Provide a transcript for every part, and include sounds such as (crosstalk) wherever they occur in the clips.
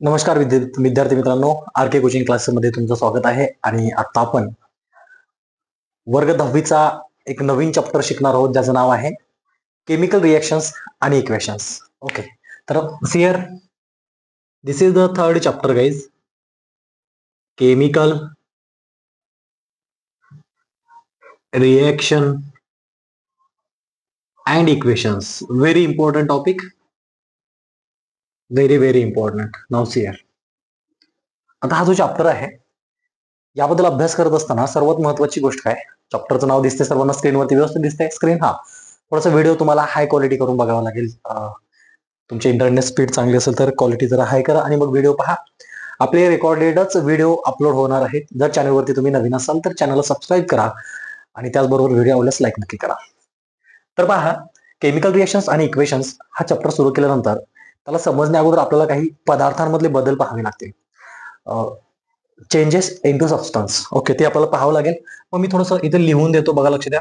नमस्कार विद्या- विद्यार्थी मित्रांनो आर के कोचिंग क्लासेसमध्ये तुमचं स्वागत आहे आणि आता आपण वर्ग दहावीचा एक नवीन चॅप्टर शिकणार आहोत ज्याचं नाव आहे केमिकल रिएक्शन्स आणि इक्वेशन्स ओके तर clear this is the third chapter guys chemical reaction and equations very important topic very very important now clear आता हा जो चॅप्टर आहे याबद्दल अभ्यास करत असताना सर्वात महत्वाची गोष्ट काय? चॅप्टरचं नाव दिसते सर्वांना स्क्रीनवरती व्यवस्थित दिसते स्क्रीन हा. थोडासा व्हिडिओ तुम्हाला हाय क्वालिटी करून बघावा लागेल. तुमची इंटरनेट स्पीड चांगली असेल तर क्वालिटी जरा हाय करा आणि मग व्हिडिओ पहा. आपले रेकॉर्डेडच व्हिडिओ अपलोड होणार आहेत. जर चॅनलवरती तुम्ही नवीन असाल तर चॅनलला सबस्क्राईब करा आणि त्याचबरोबर व्हिडिओ आवडल्यास लाईक नक्की करा. तर पहा केमिकल रिएक्शन्स आणि इक्वेशन्स हा चॅप्टर सुरू केल्यानंतर त्याला समजण्या अगोदर आपल्याला काही पदार्थांमधले बदल पाहावे लागतील. Changes in to substance okay ते आपल्याला पाहावं लागेल. मग मी थोडंसं इथे लिहून देतो बघा लक्ष द्या.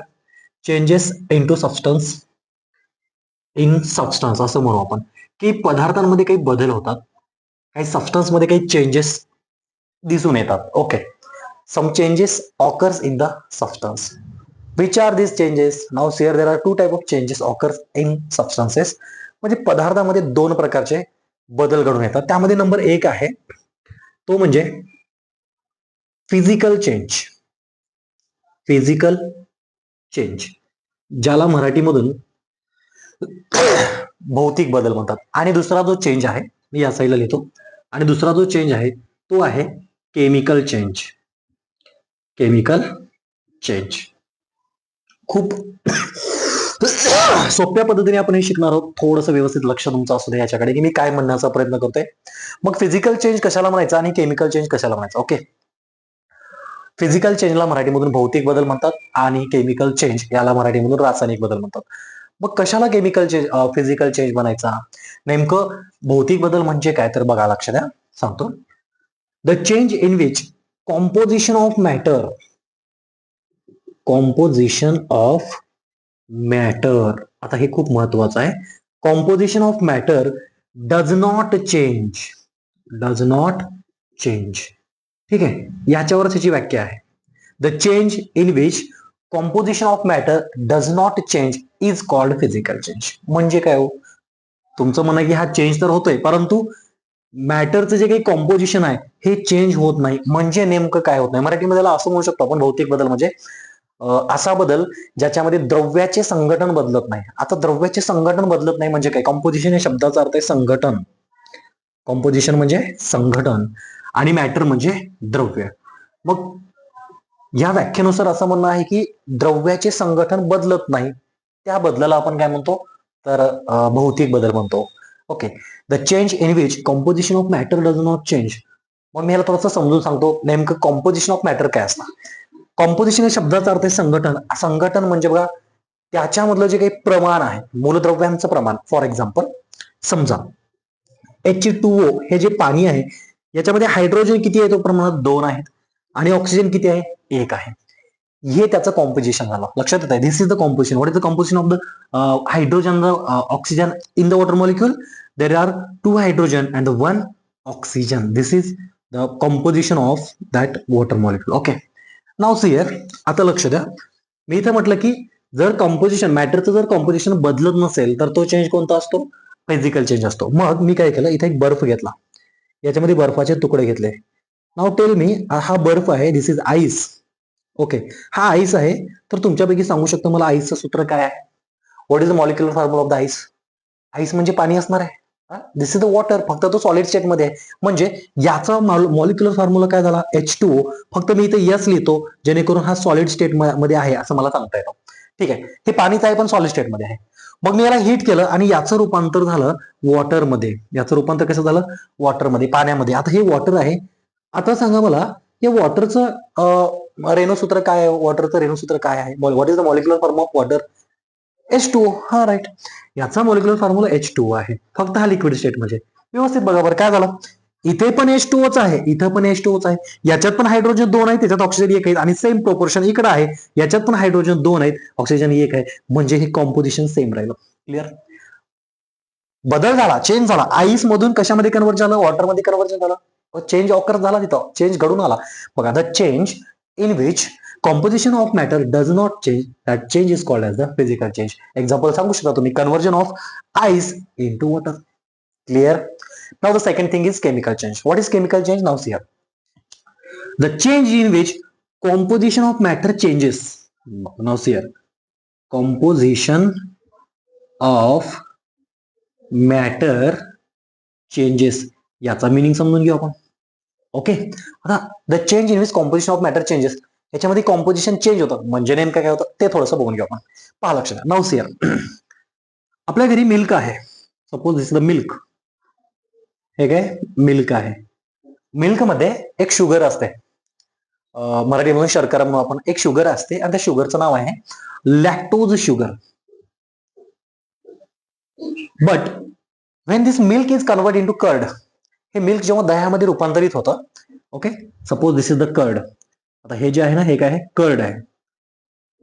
Changes in to substance in substance असं म्हणू आपण. की पदार्थांमध्ये काही बदल होतात काही सबस्टन्समध्ये काही चेंजेस दिसून येतात. Okay some changes occurs in the substance which are this changes now clear there are two type of changes occurs in substances म्हणजे पदार्थामध्ये दोन प्रकारचे बदल घडून येतात. त्यामध्ये नंबर एक आहे तो म्हणजे फिजिकल चेंज फिजिकल चेंज ज्याला मराठीमधून भौतिक बदल म्हणतात. आणि दुसरा जो चेंज आहे मी या साईडला लिहितो. आणि दुसरा जो चेंज आहे तो आहे केमिकल चेंज केमिकल चेंज खूप (coughs) सोप्या पद्धतीने आपण हे शिकणार आहोत. थोडंसं व्यवस्थित लक्ष तुमचं असू दे याच्याकडे की मी काय म्हणण्याचा प्रयत्न करतोय. मग फिजिकल चेंज कशाला म्हणायचा आणि केमिकल चेंज कशाला म्हणायचं? ओके फिजिकल चेंजला मराठीमधून भौतिक बदल म्हणतात आणि केमिकल चेंज याला मराठीमधून रासायनिक बदल म्हणतात. मग कशाला केमिकल चेंज फिजिकल चेंज म्हणायचा? नेमकं भौतिक बदल म्हणजे काय? तर बघा लक्ष द्या. सांगतो. The change in which composition of matter composition of matter आता हे खूप महत्वाचं आहे. Composition of matter does not change does not change ठीक आहे? याच्यावरच ह्याची व्याख्या आहे. The change in which composition of matter does not change is called physical change म्हणजे काय हो? तुमचं म्हणणं की हा चेंज तर होतोय परंतु मॅटरचं जे काही कॉम्पोजिशन आहे हे चेंज होत नाही. म्हणजे नेमकं काय होत नाही? मराठीमध्ये असं म्हणू शकतो आपण भौतिक बदल म्हणजे असा बदल ज्याच्यामध्ये द्रव्याचे संघटन बदलत नाही. आता द्रव्याचे संघटन बदलत नाही म्हणजे काय? कॉम्पोजिशन या शब्दाचा अर्थ आहे संघटन. कॉम्पोजिशन म्हणजे संघटन आणि मॅटर म्हणजे द्रव्य. मग या व्याख्येनुसार असं म्हणणं आहे की द्रव्याचे संघटन बदलत नाही. त्या बदलाला आपण काय म्हणतो? तर भौतिक बदल म्हणतो. Okay the change in which composition of matter does not change मग मी याला थोडंसं समजून सांगतो. नेमकं कॉम्पोजिशन ऑफ मॅटर काय असणार? कॉम्पोजिशन या शब्दाचा अर्थ आहे संघटन. संघटन म्हणजे बघा त्याच्यामधलं जे काही प्रमाण आहे मूलद्रव्यांचं प्रमाण फॉर एक्झाम्पल समजा एच टू ओ हे जे पाणी आहे याच्यामध्ये हायड्रोजन किती आहे तो प्रमाणात दोन आहेत आणि ऑक्सिजन किती आहे एक आहे. हे त्याचं कॉम्पोजिशन झालं. लक्षात येत आहे this is the composition what is the composition of the hydrogen oxygen in the water molecule there are two hydrogen and one oxygen this is the composition of that water molecule okay now clear आता लक्ष द्या. मी इथं म्हटलं की जर composition मॅटरचं जर composition बदलत नसेल तर तो चेंज कोणता असतो? फिजिकल चेंज असतो. मग मी काय केलं? इथे एक बर्फ घेतला. याच्यामध्ये बर्फाचे तुकडे घेतले. नाव टेल मी हा बर्फ आहे दिस इज आईस ओके हा आईस आहे तर तुमच्यापैकी सांगू शकतो मला आईसचं सूत्र काय आहे? What is the molecular formula of the ice ice म्हणजे पाणी असणार आहे. दिस इज द वॉटर फक्त तो सॉलिड स्टेटमध्ये आहे. म्हणजे याचा मॉलिक्युलर फॉर्म्युला काय झाला? एच टू फक्त मी इथे यस लिहितो जेणेकरून हा सॉलिड स्टेटमध्ये आहे असं मला सांगता येतं. ठीक आहे? हे पाणीच आहे पण सॉलिड स्टेटमध्ये आहे. मग मी याला हीट केलं आणि याचं रूपांतर झालं वॉटरमध्ये याचं रूपांतर कसं झालं? वॉटरमध्ये पाण्यामध्ये. आता हे वॉटर आहे. आता सांगा मला हे वॉटरचं रेणूसूत्र काय आहे? वॉटरचं रेणूसूत्र काय आहे? What is the molecular form of water H two हा राईट याचा मॉलिक्युलर फॉर्म्युला एच टू आहे. फक्त हा लिक्विड स्टेट म्हणजे व्यवस्थित बघा बरं काय झालं? इथे पण एच टू ओच आहे. इथं पण एच टू ओच आहे. याच्यात पण हायड्रोजन दोन आहे त्याच्यात ऑक्सिजन एक आहे. आणि सेम प्रोपोर्शन इकडे आहे. याच्यात पण हायड्रोजन दोन आहेत ऑक्सिजन एक आहे. म्हणजे हे कॉम्पोजिशन सेम राहिलं. क्लिअर बदल झाला चेंज झाला. आईस मधून कशामध्ये कन्वर्ट झालं? वॉटरमध्ये कन्वर्जन झालं. चेंज ऑकर झाला तिथं. चेंज घडून आला. बघा the change in which composition of matter does not change that change is called as the physical change example सांगू शकता तुम्ही? Conversion of ice into water clear now the second thing is chemical change what is chemical change now see the change in which composition of matter changes. Now see here. Composition of matter changes. याचा meaning समजून घेऊ आपण. Okay आता the change in which composition of matter changes याच्यामध्ये composition change होतं. म्हणजे नेमकं काय होतं ते थोडंसं बघून घेऊ आपण. पहा लक्षात. नाव सियर (clears throat) आपल्या घरी मिल्क आहे. सपोज दिस द मिल्क हे काय? मिल्क आहे. मिल्कमध्ये एक शुगर असते. मराठी म्हणून शर्करा म्हणून आपण एक शुगर असते आणि त्या शुगरचं नाव आहे lactose sugar but when this milk is convert into curd हे मिल्क जेव्हा दह्यामध्ये रूपांतरित होतं okay suppose this is the curd आता हे जे आहे ना हे काय आहे? कर्ड आहे.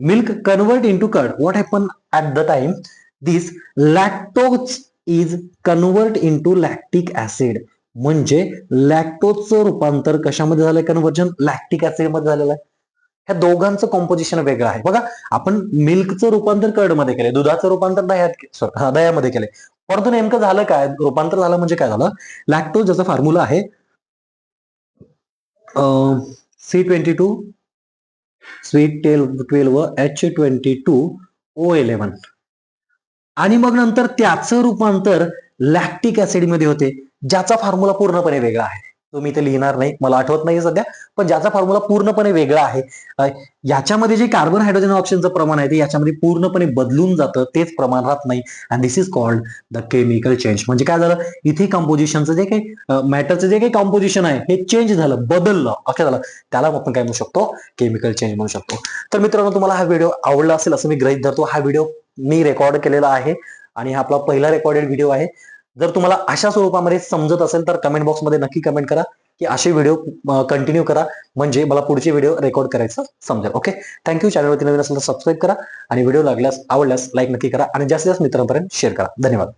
Milk convert into curd what happen at the time this lactose is convert into lactic acid म्हणजे लॅक्टोजचं रूपांतर कशामध्ये झालंय कन्वर्जन लॅक्टिक ऍसिडमध्ये झालेलं आहे. ह्या दोघांचं कॉम्पोजिशन वेगळं आहे. बघा आपण मिल्कचं रूपांतर कर्डमध्ये केलंय दुधाचं रूपांतर दह्यात sorry, दह्यामध्ये केले परंतु नेमकं झालं काय? रूपांतर झालं म्हणजे काय झालं? लॅक्टोज ज्याचा फॉर्म्युला आहे C twenty two sweet tell twelve H twenty two O eleven आणि मग नंतर त्याचं रूपांतर लॅक्टिक ऍसिडमध्ये होते ज्याचा फॉर्म्युला पूर्णपणे वेगळा आहे. तुम्ही इथे लिहिणार नाही. मला आठवत नाही सध्या. पण ज्याचा फॉर्म्युला पूर्णपणे वेगळा आहे याच्यामध्ये जे कार्बन हायड्रोजन ऑप्शनचं प्रमाण आहे ते याच्यामध्ये पूर्णपणे बदलून जातं. तेच प्रमाण राहत नाही. And this is called the chemical change म्हणजे काय झालं? इथे कंपोजिशनचं जे काही मॅटरचं जे काही कॉम्पोजिशन आहे हे चेंज झालं बदललं. असं झालं त्याला आपण काय म्हणू शकतो? केमिकल चेंज म्हणू शकतो. तर मित्रांनो तुम्हाला हा व्हिडिओ आवडला असेल असं मी गृहित धरतो. हा व्हिडिओ मी रेकॉर्ड केलेला आहे. आणि हा आपला पहिला रेकॉर्डेड व्हिडिओ आहे. जर तुम्हाला अशा स्वरूपामध्ये समजत असेल तर कमेंट बॉक्समध्ये नक्की कमेंट करा की असे व्हिडिओ कंटिन्यू करा. म्हणजे मला पुढचे व्हिडिओ रेकॉर्ड करायचं समजेल. ओके थँक्यू चॅनलवरती नवीन असेल तर सबस्क्राईब करा. आणि व्हिडिओ लागल्यास आवडल्यास लाईक नक्की करा. आणि जास्तीत जास्त मित्रांपर्यंत शेअर करा. धन्यवाद.